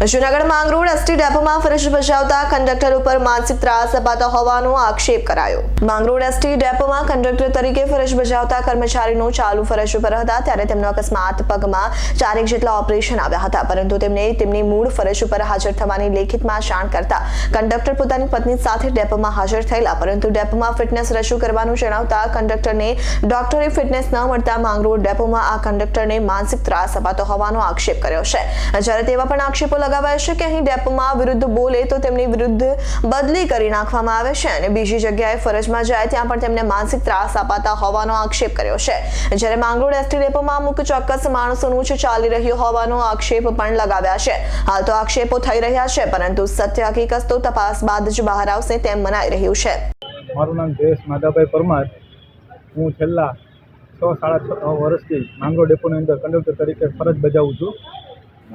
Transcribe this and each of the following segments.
Junagadh Mangrol ST ડેપોમાં ફરજ બજાવતા conductor ઉપર માનસિક ત્રાસ અપાતો હોવાનો આક્ષેપ કરાયો. માંગરોળ એસટી ડેપોમાં કંડક્ટર તરીકે ફરજ બજાવતા કર્મચારીનો ચાલુ ફરજ ઉપર હતા, ત્યારે તેમનો અકસ્માત પગમાં ચારેક જેટલા ઓપરેશન આવ્યા હતા, પરંતુ તેમને તેમની મૂળ ફરજ ઉપર હાજર થવાની લેખિતમાં જાણ કરતા કંડક્ટર પોતાની પત્ની સાથે ડેપોમાં હાજર થયેલા, પરંતુ ડેપોમાં ફિટનેસ રજૂ કરવાનું જણાવતા કંડક્ટરને ડોક્ટરે ફિટનેસ ન મળતા માંગરોળ ડેપોમાં આ કંડક્ટરને માનસિક ત્રાસ અપાતો હોવાનો આક્ષેપ કર્યો છે. જ્યારે તેવા પણ આક્ષેપો લગાવાય કે અહીં ડેપોમાં વિરુદ્ધ બોલે તો તેમની વિરુદ્ધ બદલી કરી નાખવામાં આવે છે અને બીજી જગ્યાએ ફરજમાં જાય ત્યાં પણ તેમને માનસિક ત્રાસ અપાતા હોવાનો આક્ષેપ કર્યો છે. જ્યારે માંગરોળ એસટી ડેપોમાં અમુક ચોક્કસ માણસોનું જ ચાલી રહ્યું હોવાનો આક્ષેપ પણ લગાવ્યા છે. હાલ તો આક્ષેપો થઈ રહ્યા છે, પરંતુ સત્ય હકીકત તો તપાસ બાદ જ બહાર આવશે તેમ મનાઈ રહ્યું છે. મારું નામ જયેશ માધાભાઈ પરમાર. હું છેલ્લા છ, સાડા છ વર્ષથી માંગરો ડેપોની અંદર કંડક્ટર તરીકે ફરજ બજાવું છું.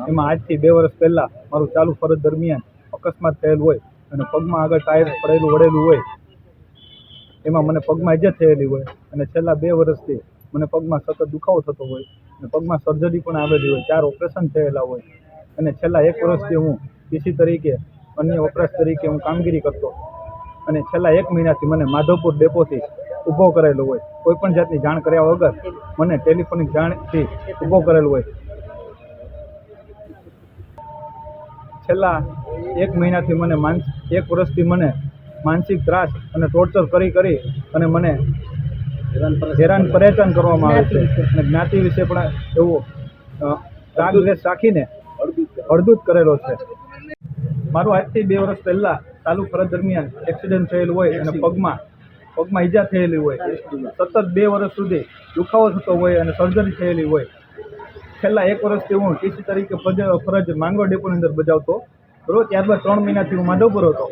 એમાં આજથી બે વર્ષ પહેલાં મારું ચાલુ ફરજ દરમિયાન અકસ્માત થયેલ હોય અને પગમાં આગળ ટાયર પડેલું, વળેલું હોય. એમાં મને પગમાં ઇજા થયેલી હોય. અને છેલ્લા બે વર્ષથી મને પગમાં સતત દુખાવો થતો હોય અને પગમાં સર્જરી પણ આવેલી હોય. ચાર ઓપરેશન થયેલા હોય. અને છેલ્લા એક વર્ષથી હું પીસી તરીકે, અન્ય વપરાશ તરીકે હું કામગીરી કરતો. અને છેલ્લા એક મહિનાથી મને માધવપુર ડેપોથી ઊભો કરેલો હોય. કોઈ પણ જાતની જાણ કર્યા વગર મને ટેલિફોનિક જાણથી ઊભો કરેલો હોય. છેલ્લા એક મહિનાથી મને માનસ એક વર્ષથી મને માનસિક ત્રાસ અને ટોર્ચર કરી કરી અને મને હેરાન પરેશાન કરવામાં આવે છે. અને જ્ઞાતિ વિશે પણ એવો રાગદ્વેષ રાગ દ્વેષ રાખીને અડધૂત કરેલો છે. મારું આજથી બે વર્ષ પહેલાં ચાલુ ફરજ દરમિયાન એક્સિડન્ટ થયેલું હોય અને પગમાં પગમાં ઈજા થયેલી હોય. સતત બે વર્ષ સુધી દુખાવો થતો હોય અને સર્જરી થયેલી હોય. છેલ્લા એક વર્ષથી હું ટીસી તરીકે ફરજ ફરજ માંગરોળ ડેપોની અંદર બજાવતો બરોબર ત્યારબાદ ત્રણ મહિનાથી હું માધવપુર હતો.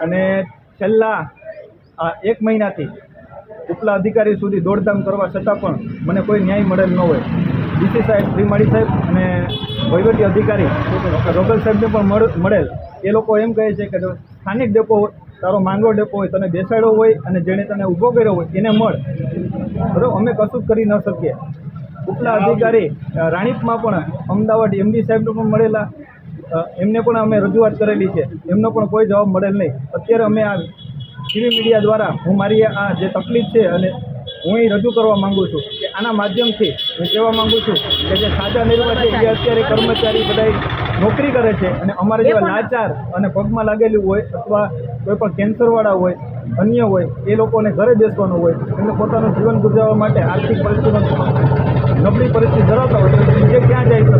અને છેલ્લા આ એક મહિનાથી ઉપલા અધિકારી સુધી દોડધામ કરવા છતાં પણ મને કોઈ ન્યાય મળેલ ન હોય. ડીસી સાહેબ શ્રીમાળી સાહેબ અને વહીવટી અધિકારી રોગલ સાહેબને પણ મળ- મળેલ. એ લોકો એમ કહે છે કે સ્થાનિક ડેપો હોય તારો માંગો ડેપો હોય તને બેસાડ્યો હોય અને જેણે તને ઊભો કર્યો હોય એને મળ. બરાબર? અમે કશું જ કરી ન શકીએ. ઉપલા અધિકારી રાણીપમાં પણ અમદાવાદ એમડી સાહેબને પણ મળેલા. એમને પણ અમે રજૂઆત કરેલી છે. એમનો પણ કોઈ જવાબ મળેલ નહીં. અત્યારે અમે આ ટીવી મીડિયા દ્વારા હું મારી આ જે તકલીફ છે અને હું એ રજૂ કરવા માગું છું કે આના માધ્યમથી હું કહેવા માંગુ છું કે જે સાજા નિર્વા છે જે અત્યારે કર્મચારી બધા નોકરી કરે છે અને અમારે જેવા લાચાર અને પગમાં લાગેલું હોય અથવા કોઈ પણ કેન્સરવાળા હોય, અન્ય હોય, એ લોકોને ઘરે બેસવાનું હોય, એમને પોતાનું જીવન ગુજારવા માટે આર્થિક પરિસ્થિતિમાં નબળી પરિસ્થિતિ ધરાવતા હોય તો બીજે ક્યાં જઈ શકે?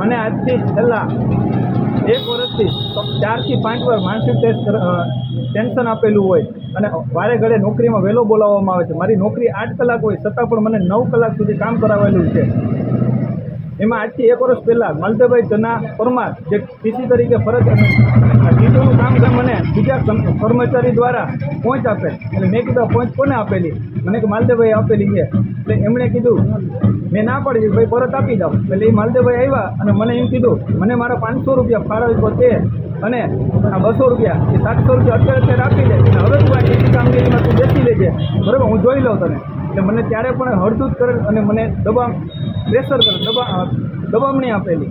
મને આજથી છેલ્લા એક વર્ષથી ચારથી પાંચ વાર માનસિક ટેસ્ટ ટેન્શન આપેલું હોય અને વારે ઘડે નોકરીમાં વહેલો બોલાવવામાં આવે છે. મારી નોકરી આઠ કલાક હોય છતાં પણ મને નવ કલાક સુધી કામ કરાવેલું છે. એમાં આજથી એક વર્ષ પહેલાં માલદેભાઈ જના પરમાર, જે ટીસી તરીકે ફરજ ટીચરનું કામ છે મને બીજા કર્મચારી દ્વારા પહોંચ આપે એટલે મેં કીધું પહોંચ કોને આપેલી? મને કે માલદેભાઈ આપેલી છે. એટલે એમણે કીધું, મેં ના પાડી ભાઈ પરત આપી દઉં. એટલે એ માલદેભાઈ આવ્યા અને મને એમ કીધું, મને મારા પાંચસો રૂપિયા ફાળવ્યો તો અને આ બસો રૂપિયા એ સાતસો રૂપિયા અત્યારે અત્યારે આપી દે હવે તું આ ટીસી કામગીરીમાં તું બેસી લેજે. બરાબર? હું જોઈ લઉં તને. એટલે મને ત્યારે પણ હળદૂત કરે અને મને દબાણ પ્રેશર કરે દબા દબામણી આપેલી.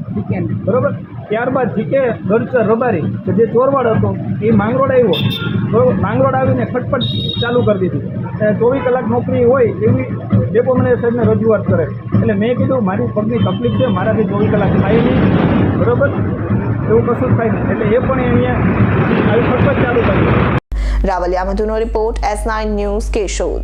બરોબર? ત્યારબાદ જીકે ગરચર રબારી કે જે ચોરવાડ હતો એ માંગરોળ આવ્યો. બરોબર? માંગરોળ આવીને ખટપટ ચાલુ કરી દીધી. ચોવીસ કલાક નોકરી હોય એવી ડેપો મને સાહેબને રજૂઆત કરે. એટલે મેં કીધું મારી પગની તકલીફ છે મારાથી ચોવીસ કલાક થાય નહીં. બરોબર? એવું કશું જ થાય નહીં. એટલે એ પણ અહીંયા આવી ખટપટ ચાલુ કરી Ravaliya મધુનો report S nine news Keshod.